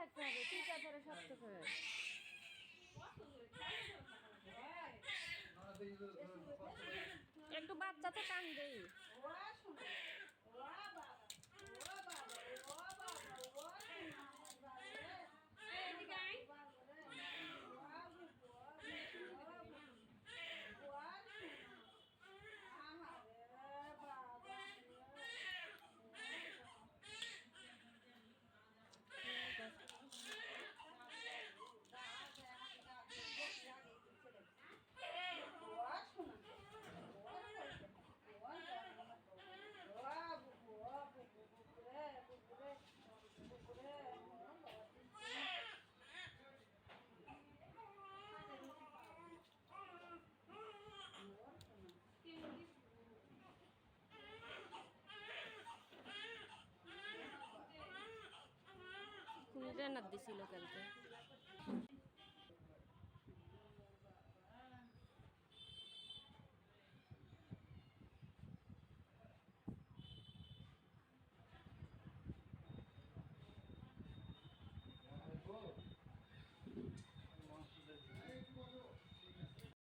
থাকতে হবে টিকা ধরে শক্ত করে একটু বাচ্চা তো কান দেই नकदी सी लोकल के